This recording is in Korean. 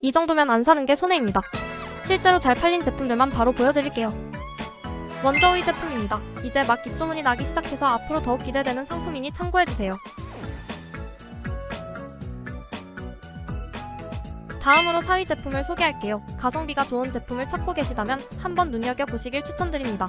이 정도면 안 사는 게 손해입니다. 실제로 잘 팔린 제품들만 바로 보여드릴게요. 먼저 이 제품입니다. 이제 막 입소문이 나기 시작해서 앞으로 더욱 기대되는 상품이니 참고해주세요. 다음으로 4위 제품을 소개할게요. 가성비가 좋은 제품을 찾고 계시다면 한번 눈여겨보시길 추천드립니다.